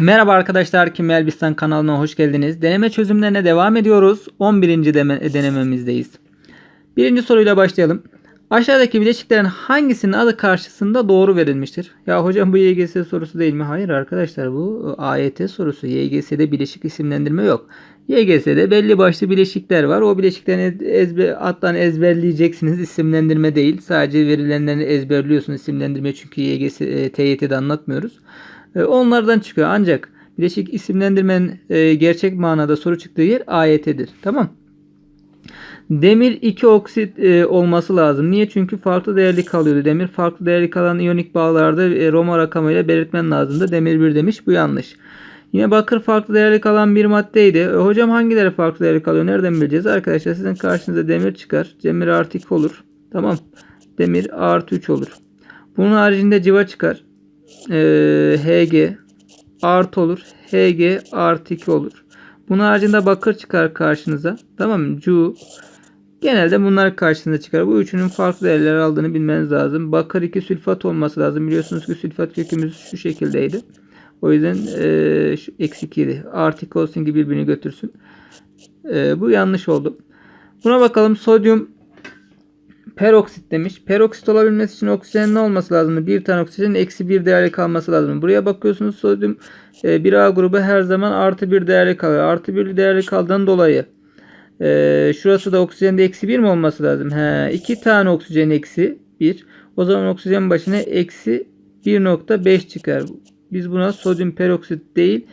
Merhaba arkadaşlar, Kim Elbistan kanalına hoş geldiniz. Deneme çözümlerine devam ediyoruz. 11. deme- denememizdeyiz. Birinci soruyla başlayalım. Aşağıdaki bileşiklerin hangisinin adı karşısında doğru verilmiştir? Ya hocam bu YGS sorusu değil mi? Hayır arkadaşlar bu AYT sorusu. YGS'de bileşik isimlendirme yok. YGS'de belli başlı bileşikler var. O bileşiklerin ezbe, adlarını ezberleyeceksiniz. İsimlendirme değil. Sadece verilenlerini ezberliyorsunuz isimlendirme çünkü YGS, e, TYT'de anlatmıyoruz. E, Onlardan çıkıyor. Ancak bileşik isimlendirmenin e, gerçek manada soru çıktığı yer AYT'dir. Tamam. Demir 2 oksit e, olması lazım. Niye? Çünkü farklı değerli kalıyordu. Demir farklı değerli kalan iyonik bağlarda e, Roma rakamıyla belirtmen lazımdı. Demir 1 demiş. Bu yanlış. Yine bakır farklı değerli kalan bir maddeydi. E, hocam hangileri farklı değerli kalıyor? Nereden bileceğiz? Arkadaşlar sizin karşınıza demir çıkar. Demir artı 2 olur. Tamam. Demir artı 3 olur. Bunun haricinde civa çıkar. Ee, Hg artı olur. Hg artı 2 olur. Bunun haricinde bakır çıkar karşınıza. Tamam mı? Cu. Genelde bunlar karşınıza çıkar. Bu üçünün farklı değerler aldığını bilmeniz lazım. Bakır 2 sülfat olması lazım. Biliyorsunuz ki sülfat kökümüz şu şekildeydi. O yüzden e, şu eksi 2 idi. Artı 2 olsun ki birbirini götürsün. E, bu yanlış oldu. Buna bakalım. Sodyum peroksit demiş. Peroksit olabilmesi için oksijenin ne olması lazım? Bir tane oksijenin eksi bir değerli kalması lazım. Buraya bakıyorsunuz sodyum e, 1A grubu her zaman artı bir değerli kalıyor. Artı bir değerli kaldığından dolayı e, şurası da oksijende eksi bir mi olması lazım? He, iki tane oksijen eksi bir. O zaman oksijen başına eksi 1.5 çıkar. Biz buna sodyum peroksit değil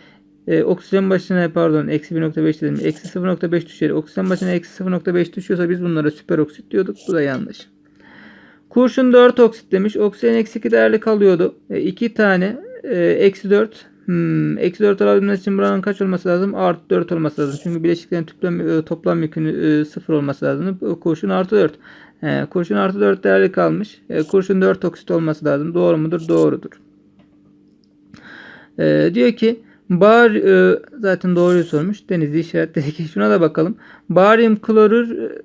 e, oksijen başına pardon eksi 1.5 dedim. Eksi 0.5 düşer. Oksijen başına eksi 0.5 düşüyorsa biz bunlara süperoksit diyorduk. Bu da yanlış. Kurşun 4 oksit demiş. Oksijen eksi 2 değerli kalıyordu. 2 tane e, eksi 4 Hmm, eksi 4 alabilmesi için buranın kaç olması lazım? Artı 4 olması lazım. Çünkü bileşiklerin toplam, e, toplam yükünü 0 olması lazım. Kurşun artı 4. He, kurşun artı 4 değerli kalmış. E, kurşun 4 oksit olması lazım. Doğru mudur? Doğrudur. E, diyor ki bar e, zaten doğruyu sormuş. Denizli işaretledik. Şuna da bakalım. Baryum klorür e,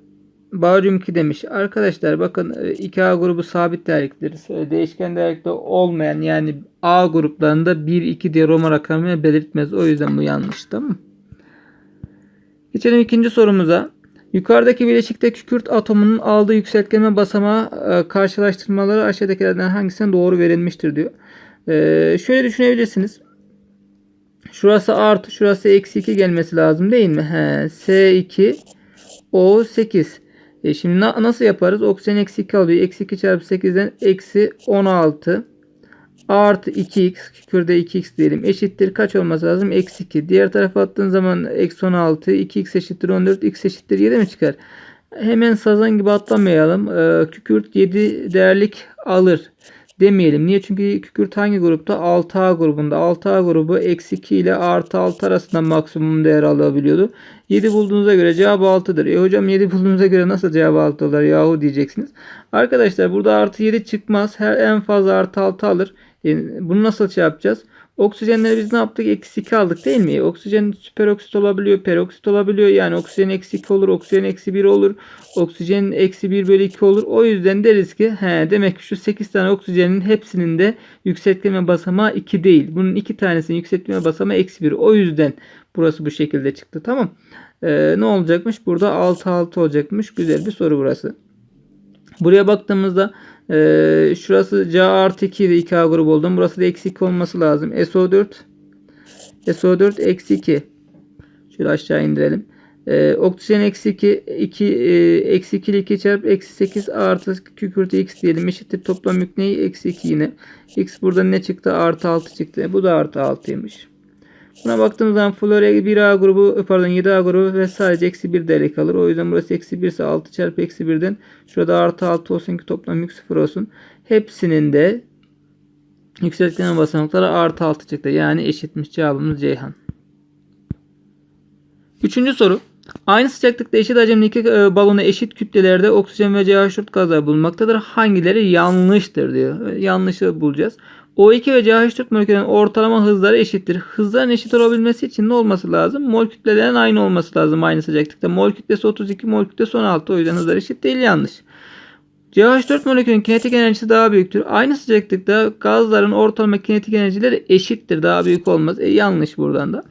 Baryum 2 demiş. Arkadaşlar bakın e, 2A grubu sabit değerliktir. E, Değişken değerlikte olmayan yani A gruplarında 1 2 diye Roma rakamını belirtmez. O yüzden bu yanlış. Tamam mı? Geçelim ikinci sorumuza. Yukarıdaki bileşikte kükürt atomunun aldığı yükseltgenme basamağı e, karşılaştırmaları aşağıdakilerden hangisine doğru verilmiştir diyor. E, şöyle düşünebilirsiniz. Şurası artı, şurası eksi 2 gelmesi lazım değil mi? He, S2 O8. E şimdi na- nasıl yaparız? Oksijen eksi 2 alıyor. Eksi 2 çarpı 8'den eksi 16 artı 2x kükürde 2x diyelim eşittir. Kaç olması lazım? Eksi 2. Diğer tarafa attığın zaman eksi 16 2x eşittir 14 x eşittir 7 mi çıkar? Hemen sazan gibi atlamayalım. Ee, kükürt 7 değerlik alır demeyelim. Niye? Çünkü kükürt hangi grupta? 6A grubunda. 6A grubu eksi 2 ile artı 6 arasında maksimum değer alabiliyordu. 7 bulduğunuza göre cevabı 6'dır. E hocam 7 bulduğunuza göre nasıl cevabı 6 olur yahu diyeceksiniz. Arkadaşlar burada artı 7 çıkmaz. Her en fazla artı 6 alır. E, bunu nasıl şey yapacağız? Oksijenleri biz ne yaptık? Eksi 2 aldık değil mi? Oksijen süperoksit olabiliyor, peroksit olabiliyor. Yani oksijen eksi 2 olur, oksijen eksi 1 olur. Oksijen eksi 1 bölü 2 olur. O yüzden deriz ki he, demek ki şu 8 tane oksijenin hepsinin de yükseltme basamağı 2 değil. Bunun 2 tanesinin yükseltme basamağı eksi 1. O yüzden burası bu şekilde çıktı. Tamam. Ee, ne olacakmış? Burada 6 6 olacakmış. Güzel bir soru burası. Buraya baktığımızda e, şurası C artı 2 ile 2A grubu oldu. Burası da eksi 2 olması lazım. SO4 SO4 eksi 2 Şöyle aşağı indirelim. E, oksijen eksi 2 2 e, eksi 2 ile 2 çarp eksi 8 artı kükürtü x diyelim. Eşittir toplam yük neyi? Eksi 2 yine. X burada ne çıktı? Artı 6 çıktı. Bu da artı 6'ymış. Buna baktığımız zaman florya 1A grubu pardon 7A grubu ve sadece eksi 1 değerli kalır. O yüzden burası eksi 1 ise 6 çarpı eksi 1'den şurada artı 6 olsun ki toplam yük 0 olsun. Hepsinin de yükseltgen basamakları artı 6 çıktı. Yani eşitmiş cevabımız Ceyhan. Üçüncü soru. Aynı sıcaklıkta eşit hacimli iki e, balona eşit kütlelerde oksijen ve CH4 gazlar bulunmaktadır. Hangileri yanlıştır diyor. E, Yanlışı bulacağız. O2 ve CH4 moleküllerinin ortalama hızları eşittir. Hızların eşit olabilmesi için ne olması lazım? Mol kütlelerin aynı olması lazım aynı sıcaklıkta. Mol kütlesi 32, mol kütlesi 16. O yüzden hızlar eşit değil yanlış. CH4 molekülün kinetik enerjisi daha büyüktür. Aynı sıcaklıkta gazların ortalama kinetik enerjileri eşittir. Daha büyük olmaz. E, yanlış buradan da.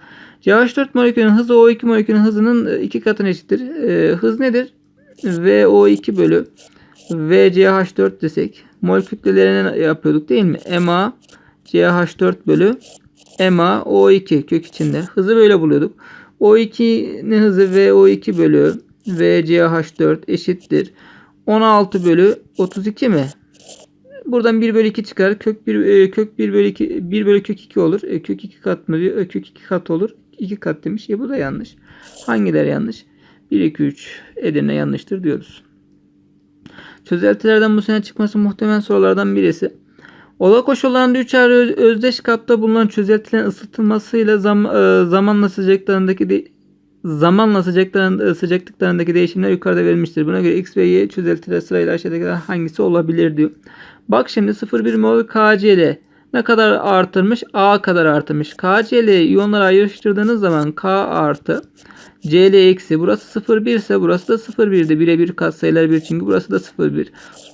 CH4 molekülün hızı O2 molekülün hızının e, iki katına eşittir. E, hız nedir? VO2 bölü VCH4 desek. Mol kütlelerine yapıyorduk değil mi? MA CH4 bölü MA O2 kök içinde. Hızı böyle buluyorduk. O2'nin hızı VO2 bölü VCH4 eşittir. 16 bölü 32 mi? Buradan 1 bölü 2 çıkar. Kök 1 kök 1 bölü 2 1 bölü kök 2 olur. E, kök 2 kat mı? E, kök 2 kat olur. 2 kat demiş. E bu da yanlış. Hangileri yanlış? 1 2 3 Edirne yanlıştır diyoruz. Çözeltilerden bu sene çıkması muhtemel sorulardan birisi. Oda koşullarında 3 ayrı öz- özdeş kapta bulunan çözeltilerin ısıtılmasıyla zam, e, zamanla sıcaklıklarındaki de, zamanla sıcaklıkların, sıcaklıklarındaki değişimler yukarıda verilmiştir. Buna göre X ve Y çözeltiler sırayla aşağıdakilerden hangisi olabilir diyor. Bak şimdi 0,1 mol KCl ne kadar artırmış? A kadar artırmış. KCl iyonları ayrıştırdığınız zaman K artı Cl eksi. Burası 0,1 ise burası da 0,1'di. Birebir katsayılar 1 çünkü burası da 0,1.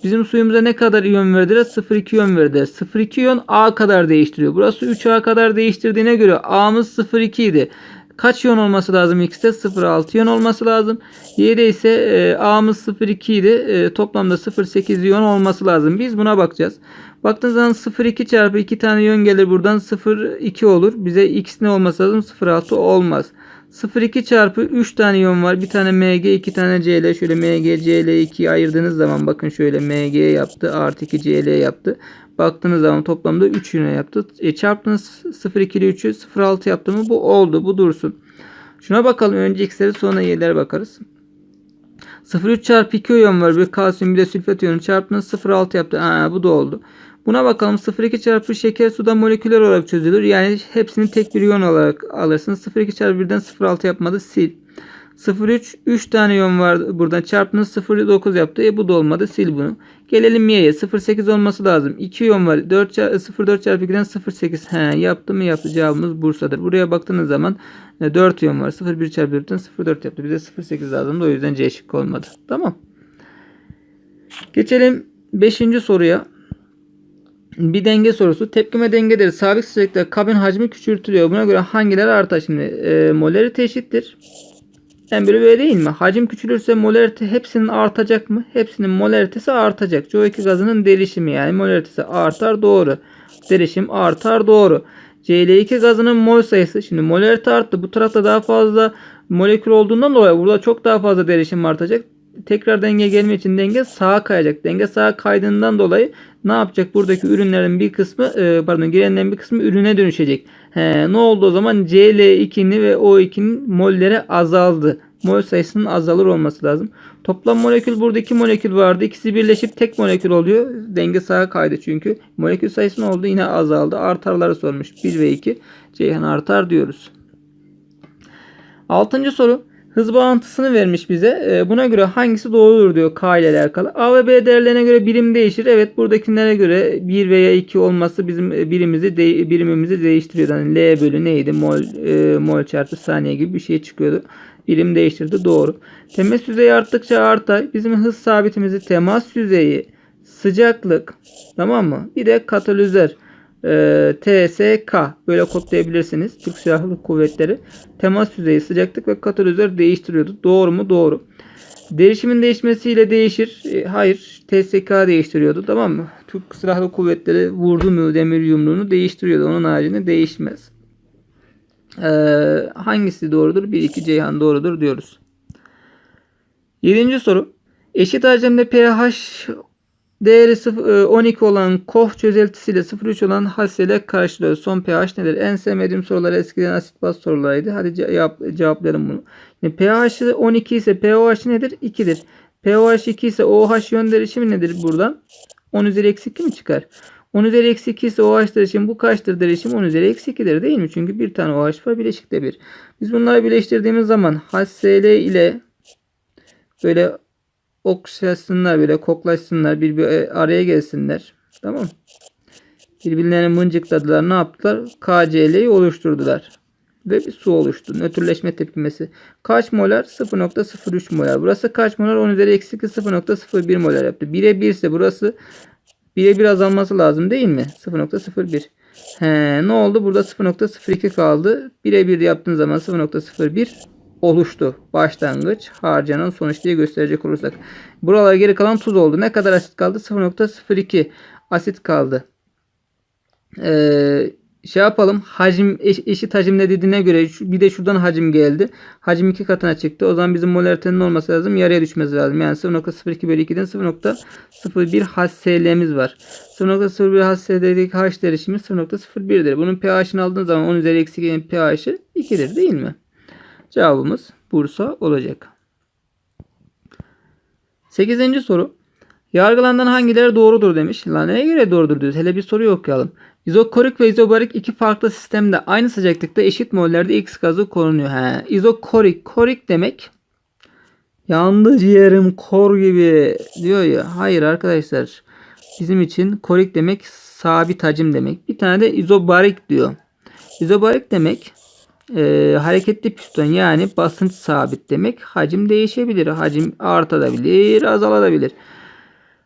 Bizim suyumuza ne kadar iyon verdiler? 0,2 iyon verdiler. 0,2 iyon A kadar değiştiriyor. Burası 3A kadar değiştirdiğine göre A'mız 0,2 idi. Kaç iyon olması lazım X'te? 0,6 iyon olması lazım. Y'de ise e, A'mız 0,2 idi. E, toplamda 0,8 iyon olması lazım. Biz buna bakacağız. Baktığınız zaman 0,2 çarpı 2 tane iyon gelir buradan 0,2 olur. Bize X ne olması lazım? 0,6 olmaz. 0,2 çarpı 3 tane iyon var. Bir tane Mg, 2 tane Cl. Şöyle Mg, Cl 2'yi ayırdığınız zaman bakın şöyle Mg yaptı. Artı 2 Cl yaptı. Baktığınız zaman toplamda 3 iyon yaptı. E, çarptınız 0,2 ile 3'ü 0,6 yaptı mı? Bu oldu. Bu dursun. Şuna bakalım. Önce X'lere sonra Y'lere bakarız. 0,3 çarpı 2 iyon var. Bir kalsiyum bir de sülfat iyonu çarptınız 0,6 yaptı. Aa, bu da oldu. Buna bakalım 0,2 çarpı şeker suda moleküler olarak çözülür. Yani hepsini tek bir iyon olarak alırsınız. 0,2 çarpı 1'den 0,6 yapmadı. Sil. 0,3 3 tane iyon var buradan çarptınız 0,9 yaptı. E bu da olmadı. Sil bunu. Gelelim y'ye. 0,8 olması lazım. 2 iyon var. 4 çar- 0,4 çarpı 2'den 0,8. He, yaptı mı yaptı. Cevabımız Bursa'dır. Buraya baktığınız zaman e, 4 iyon var. 0,1 çarpı 4'ten 0,4 yaptı. Bize 0,8 lazımdı. O yüzden C şıkkı olmadı. Tamam. Geçelim 5. soruya. Bir denge sorusu. Tepkime dengedir. Sabit sıcaklıkta kabin hacmi küçültülüyor. Buna göre hangileri artar? Şimdi e, molarite eşittir. Yani böyle böyle değil mi? Hacim küçülürse molarite hepsinin artacak mı? Hepsinin molaritesi artacak. Çoğu iki gazının derişimi yani molaritesi artar doğru. Derişim artar doğru. Cl2 gazının mol sayısı. Şimdi molarite arttı. Bu tarafta daha fazla molekül olduğundan dolayı burada çok daha fazla derişim artacak. Tekrar denge gelme için denge sağa kayacak. Denge sağa kaydığından dolayı ne yapacak? Buradaki ürünlerin bir kısmı e, pardon girenlerin bir kısmı ürüne dönüşecek. He, ne oldu o zaman? Cl2'nin ve O2'nin molleri azaldı. Mol sayısının azalır olması lazım. Toplam molekül burada iki molekül vardı. İkisi birleşip tek molekül oluyor. Denge sağa kaydı çünkü. Molekül sayısı ne oldu? Yine azaldı. Artarları sormuş. 1 ve 2. Ceyhan artar diyoruz. Altıncı soru. Hız bağıntısını vermiş bize. Ee, Buna göre hangisi doğrudur diyor K ile alakalı. A ve B değerlerine göre birim değişir. Evet buradakilere göre 1 veya 2 olması bizim e, birimizi de, birimimizi değiştiriyor. Yani L bölü neydi? Mol, e, mol çarpı saniye gibi bir şey çıkıyordu. Birim değiştirdi. Doğru. Temas yüzeyi arttıkça artar. Bizim hız sabitimizi temas yüzeyi, sıcaklık tamam mı? Bir de katalizör. Ee, TSK böyle kodlayabilirsiniz. Türk Silahlı Kuvvetleri temas yüzeyi, sıcaklık ve katalizör değiştiriyordu. Doğru mu? Doğru. Derişimin değişmesiyle değişir. E, hayır. TSK değiştiriyordu. Tamam mı? Türk Silahlı Kuvvetleri vurdu mu demir yumruğunu değiştiriyordu. Onun haricinde değişmez. Ee, hangisi doğrudur? 1-2 Ceyhan doğrudur diyoruz. Yedinci soru. Eşit hacimde pH değeri sıfır- e, 12 olan KOH çözeltisiyle 0,3 olan hasele karşılıyor. Son pH nedir? En sevmediğim sorular eskiden asit baz sorularıydı. Hadi cevap, cevaplayalım bunu. Şimdi pH 12 ise pOH nedir? 2'dir. pOH 2 ise OH yön derişimi nedir buradan? 10 üzeri eksi 2 mi çıkar? 10 üzeri eksi 2 ise OH derişim bu kaçtır derişim? 10 üzeri eksi 2'dir değil mi? Çünkü bir tane OH var bileşikte bir. Biz bunları birleştirdiğimiz zaman HCl ile böyle okşasınlar böyle koklaşsınlar bir, bir araya gelsinler. Tamam. Birbirlerine mıncıkladılar. Ne yaptılar? KCl'yi oluşturdular. ve bir su oluştu. Nötrleşme tepkimesi. Kaç molar? 0.03 molar. Burası kaç molar? 10 üzeri eksi 2 0.01 molar yaptı. 1'e 1 ise burası 1'e 1 azalması lazım değil mi? 0.01. He, ne oldu? Burada 0.02 kaldı. 1'e 1 yaptığın zaman 0.01 oluştu. Başlangıç harcanan sonuç diye gösterecek olursak. Buralara geri kalan tuz oldu. Ne kadar asit kaldı? 0.02 asit kaldı. Ee, şey yapalım. Hacim eş- eşit hacimle dediğine göre bir de şuradan hacim geldi. Hacim iki katına çıktı. O zaman bizim molaritenin olması lazım. Yarıya düşmesi lazım. Yani 0.02 bölü 2'den 0.01 HCl'miz var. 0.01 HCl'deki H derişimi 0.01'dir. Bunun pH'ini aldığın zaman 10 üzeri eksi 2'nin pH'i 2'dir değil mi? Cevabımız Bursa olacak. 8. soru. Yargılanan hangileri doğrudur demiş. Lan neye göre doğrudur diyoruz. Hele bir soru okuyalım. İzokorik ve izobarik iki farklı sistemde aynı sıcaklıkta eşit mollerde X gazı korunuyor. He. İzokorik, korik demek yandı ciğerim kor gibi diyor ya. Hayır arkadaşlar. Bizim için korik demek sabit hacim demek. Bir tane de izobarik diyor. İzobarik demek e, hareketli piston yani basınç sabit demek. Hacim değişebilir. Hacim artabilir, azalabilir.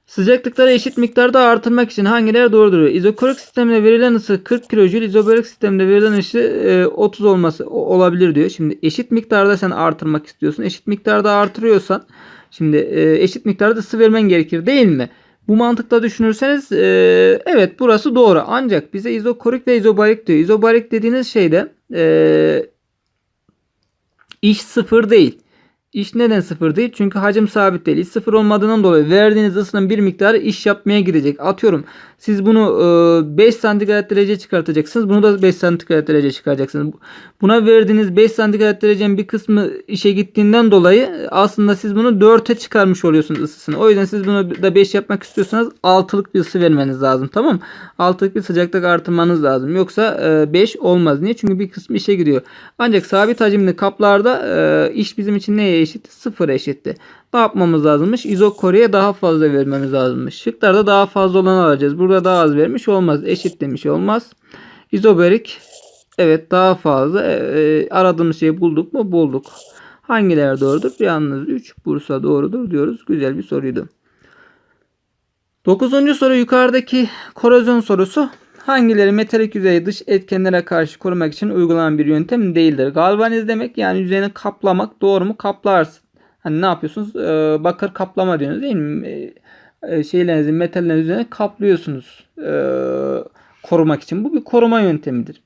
Sıcaklıkları eşit miktarda artırmak için hangileri doğrudur? İzokorik sistemde verilen ısı 40 kilojül, izobarik sistemde verilen ısı e, 30 olması o- olabilir diyor. Şimdi eşit miktarda sen artırmak istiyorsun. Eşit miktarda artırıyorsan şimdi e, eşit miktarda ısı vermen gerekir değil mi? Bu mantıkla düşünürseniz e, evet burası doğru. Ancak bize izokorik ve izobarik diyor. İzobarik dediğiniz şeyde e, iş sıfır değil. İş neden sıfır değil? Çünkü hacim sabit değil. İş sıfır olmadığından dolayı verdiğiniz ısının bir miktarı iş yapmaya gidecek. Atıyorum siz bunu e, 5 santigrat derece çıkartacaksınız. Bunu da 5 santigrat derece çıkaracaksınız. Buna verdiğiniz 5 santigrat derecenin bir kısmı işe gittiğinden dolayı aslında siz bunu 4'e çıkarmış oluyorsunuz ısısını. O yüzden siz bunu da 5 yapmak istiyorsanız 6'lık bir ısı vermeniz lazım. Tamam mı? 6'lık bir sıcaklık artırmanız lazım. Yoksa 5 olmaz. Niye? Çünkü bir kısmı işe gidiyor. Ancak sabit hacimli kaplarda e, iş bizim için neye eşit? Sıfır eşitti. Ne yapmamız lazımmış? İzokoriye daha fazla vermemiz lazımmış. Şıklarda daha fazla olanı alacağız. Burada daha az vermiş olmaz. Eşit demiş olmaz. İzoberik evet daha fazla. E, e, aradığımız şeyi bulduk mu? Bulduk. Hangileri doğrudur? Yalnız 3 Bursa doğrudur diyoruz. Güzel bir soruydu. Dokuzuncu soru yukarıdaki korozyon sorusu. Hangileri metalik yüzeyi dış etkenlere karşı korumak için uygulanan bir yöntem değildir? Galvaniz demek yani yüzeyini kaplamak doğru mu? Kaplarsın. Hani ne yapıyorsunuz? Ee, bakır kaplama diyorsunuz değil mi? Ee, e, şeylerinizin metallerin üzerine kaplıyorsunuz. ee, korumak için. Bu bir koruma yöntemidir.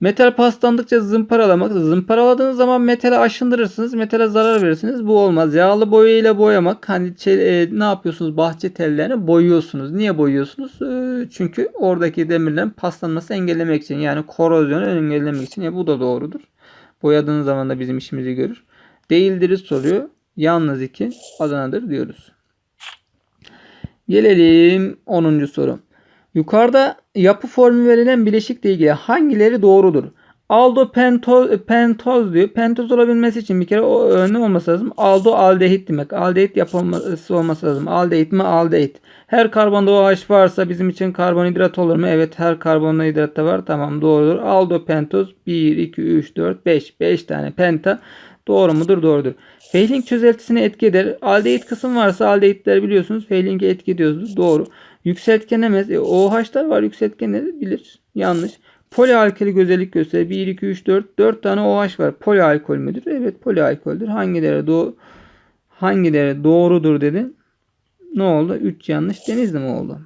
Metal paslandıkça zımparalamak. Zımparaladığınız zaman metale aşındırırsınız. Metale zarar verirsiniz. Bu olmaz. Yağlı boya ile boyamak. Hani e, ne yapıyorsunuz? Bahçe tellerini boyuyorsunuz. Niye boyuyorsunuz? E, çünkü oradaki demirlerin paslanması engellemek için. Yani korozyonu engellemek için. Ya bu da doğrudur. Boyadığınız zaman da bizim işimizi görür. Değildir'i soruyor. Yalnız 2 Adana'dır diyoruz. Gelelim 10. soru. Yukarıda yapı formü verilen bileşikle ilgili hangileri doğrudur? Aldo pentoz, pentoz diyor. Pentoz olabilmesi için bir kere o e, ne olması lazım? Aldo aldehit demek. Aldehit yapılması olması lazım. Aldehit mi? Aldehit. Her karbonda OH varsa bizim için karbonhidrat olur mu? Evet her karbonhidrat da var. Tamam doğrudur. Aldo pentoz 1, 2, 3, 4, 5. 5 tane penta. Doğru mudur? Doğrudur. Fehling çözeltisine etki eder. Aldehit kısım varsa aldehitler biliyorsunuz. Fehling'e etki ediyoruz. Doğru. Yükseltgenemez. E, OH'lar var yükseltgenleri bilir. Yanlış. Polialkali özellik gösterir. 1, 2, 3, 4. 4 tane OH var. Polialkol müdür? Evet polialkoldür. Hangileri doğru hangileri doğrudur dedi. Ne oldu? 3 yanlış. Denizli mi oldu?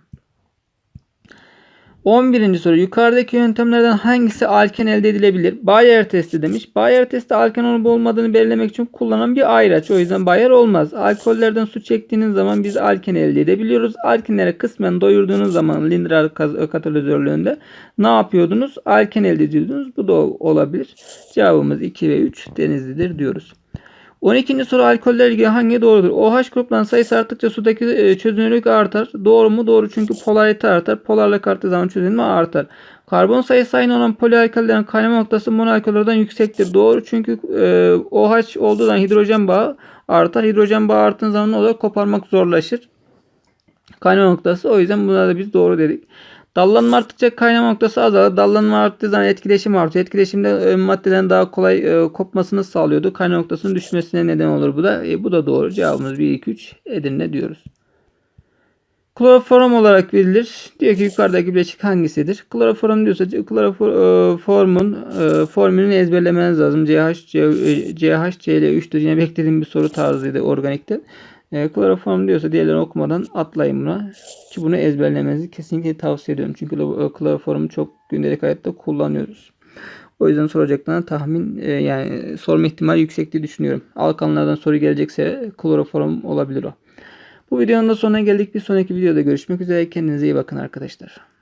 11. soru. Yukarıdaki yöntemlerden hangisi alken elde edilebilir? Bayer testi demiş. Bayer testi alken olup olmadığını belirlemek için kullanılan bir ayraç. O yüzden Bayer olmaz. Alkollerden su çektiğiniz zaman biz alken elde edebiliyoruz. Alkenlere kısmen doyurduğunuz zaman Lindrar katalizörlüğünde ne yapıyordunuz? Alken elde ediyordunuz. Bu da olabilir. Cevabımız 2 ve 3 denizlidir diyoruz. 12. soru alkoller ilgili hangi doğrudur? OH gruplarının sayısı arttıkça sudaki e, çözünürlük artar. Doğru mu? Doğru çünkü polarite artar. Polarlık arttığı zaman çözünürlük artar. Karbon sayısı aynı olan polialkalilerin kaynama noktası monoalkollerden yüksektir. Doğru çünkü e, OH olduğu zaman hidrojen bağı artar. Hidrojen bağı arttığı zaman ne olur? Koparmak zorlaşır. Kaynama noktası. O yüzden buna da biz doğru dedik. Dallanma arttıkça kaynama noktası azalır. Dallanma arttığı zaman etkileşim artıyor. Etkileşimde e, maddelerin daha kolay e, kopmasını sağlıyordu. Kaynama noktasının düşmesine neden olur bu da. E, bu da doğru. Cevabımız 1, 2, 3 Edirne diyoruz. Kloroform olarak verilir. Diyor ki yukarıdaki bileşik hangisidir? Kloroform diyorsa kloroformun e, formülünü ezberlemeniz lazım. CH, C, e, CH, CL3'tür. Yine beklediğim bir soru tarzıydı organikte. E, kloroform diyorsa diğerlerini okumadan atlayın buna. Ki bunu ezberlemenizi kesinlikle tavsiye ediyorum. Çünkü e, kloroformu çok gündelik hayatta kullanıyoruz. O yüzden soracaklarına tahmin e, yani sorma ihtimali yüksek diye düşünüyorum. Alkanlardan soru gelecekse kloroform olabilir o. Bu videonun da sonuna geldik. Bir sonraki videoda görüşmek üzere. Kendinize iyi bakın arkadaşlar.